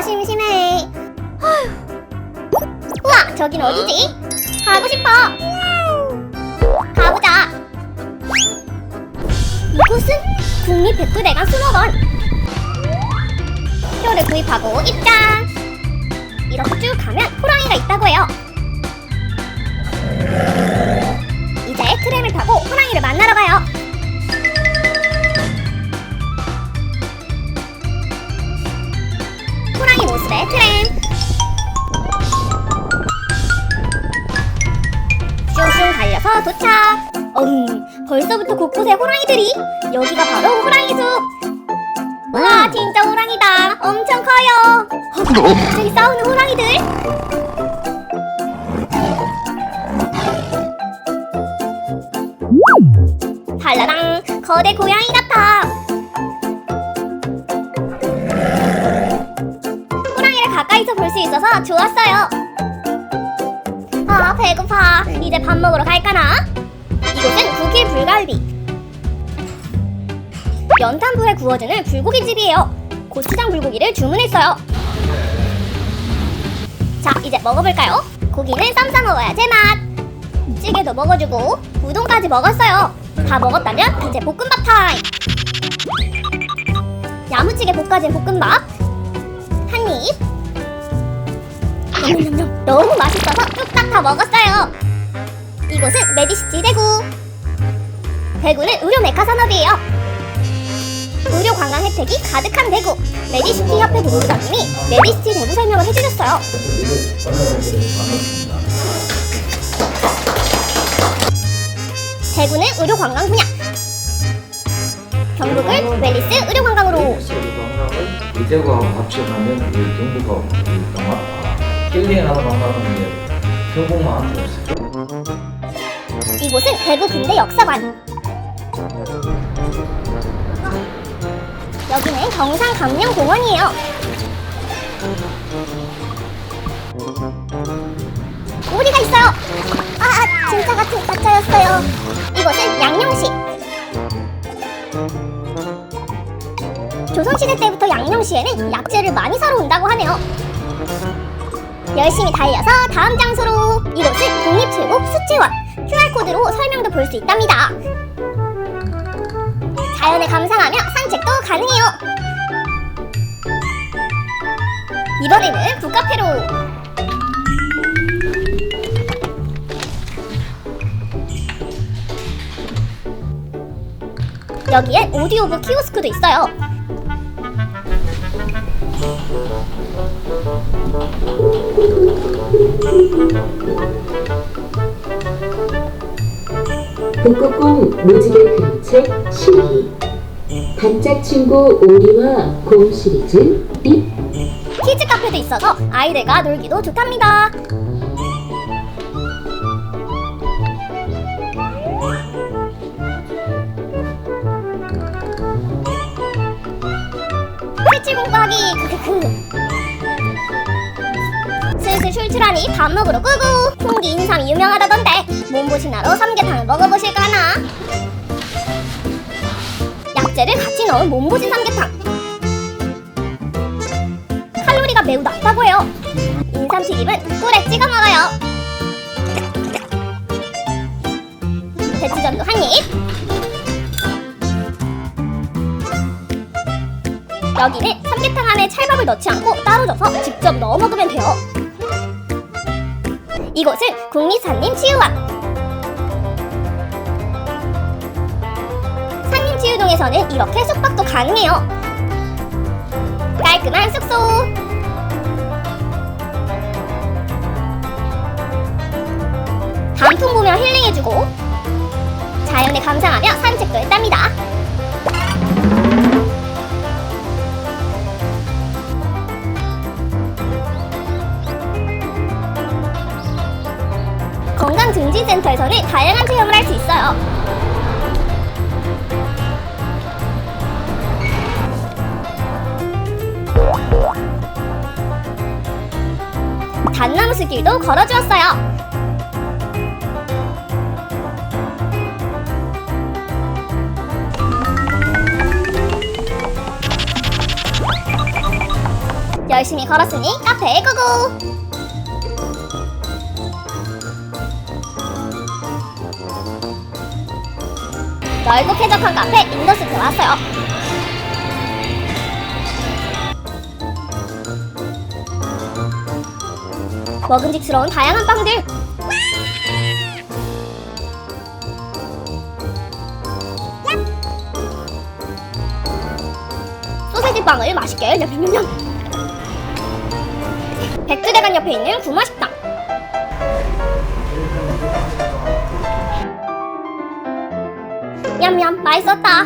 아 심심해. 아휴. 우와 저긴 어디지? 가고 싶어. 가보자. 이곳은 국립백두대간 수목원. 표를 구입하고 입장. 이렇게 쭉 가면 호랑이가 있다고 해요. 슝슝 달려서 도착. 음, 벌써부터 곳곳에 호랑이들이. 여기가 바로 호랑이 숲. 와, 진짜 호랑이다. 엄청 커요. 어, 저기 싸우는 호랑이들. 달라랑 거대 고양이 같아. 호랑이를 가까이서 볼 수 있어서 좋았어요. 아 배고파. 이제 밥 먹으러 갈까나? 이곳은 국일 불갈비. 연탄불에 구워주는 불고기 집이에요. 고추장 불고기를 주문했어요. 자 이제 먹어볼까요? 고기는 쌈싸 먹어야 제맛. 찌개도 먹어주고 우동까지 먹었어요. 다 먹었다면 이제 볶음밥 타임. 야무지게 볶아진 볶음밥 한 입. 냠냠냠. 너무 맛있어서 뚝딱 다 먹었어요. 이곳은 메디시티 대구. 대구는 의료 메카 산업이에요. 의료 관광 혜택이 가득한 대구. 메디시티 협회 본부장님이 메디시티 대구 설명을 해주셨어요. 대구는 의료 관광 분야. 경북을 웰리스 의료 관광으로. 이대구하고 합쳐가면 경북하고 힐링하는 관광은 이제 경북만 한테 없어요. 이곳은 대구 근대 역사관. 여기는 경상 감령공원이에요. 오리가 있어요. 아, 진짜 같은 가짜였어요. 이곳은 양령시. 조선시대 때부터 양령시에는 약재를 많이 사러 온다고 하네요. 열심히 달려서 다음 장소로. 이곳은 국립최고 수채원. QR코드로 설명도 볼 수 있답니다. 자연을 감상하며 산책도 가능해요. 이번에는 북카페로. 여기엔 오디오북 키오스크도 있어요 북극곰 무지개 그림책 12 단짝 친구 오리와 곰 시리즈 잎 키즈 카페도 있어서 아이들과 놀기도 좋답니다. 패치 공부하기. 크크크 슬슬 출출하니 밥 먹으러 끄고 풍기 인삼이 유명하다던데 몸보신하러 삼계탕을 먹어보실까나 약재를 같이 넣은 몸보신 삼계탕 칼로리가 매우 낮다고 해요. 인삼튀김은 꿀에 찍어 먹어요. 배추전도 한 입. 여기는 삼계탕 안에 찰밥을 넣지 않고 따로 져서 직접 넣어 먹으면 돼요. 이곳은 국립산림 치유원. 산림치유동에서는 이렇게 숙박도 가능해요. 깔끔한 숙소. 단풍 보며 힐링해주고 자연을 감상하며 산책도 했답니다. 건강증진 센터에서는 다양한 체험을 할 수 있어요. 단나무 숲길도 걸어주었어요. 열심히 걸었으니 카페에 고고! 넓고 쾌적한 카페 인더스트 왔어요. 먹음직스러운 다양한 빵들. 소세지 빵을 맛있게 냠냠냠. 백두대간 옆에 있는 구마식당. 냠냠 맛있었다.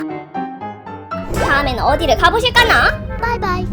다음에는 어디를 가보실까나? 바이바이.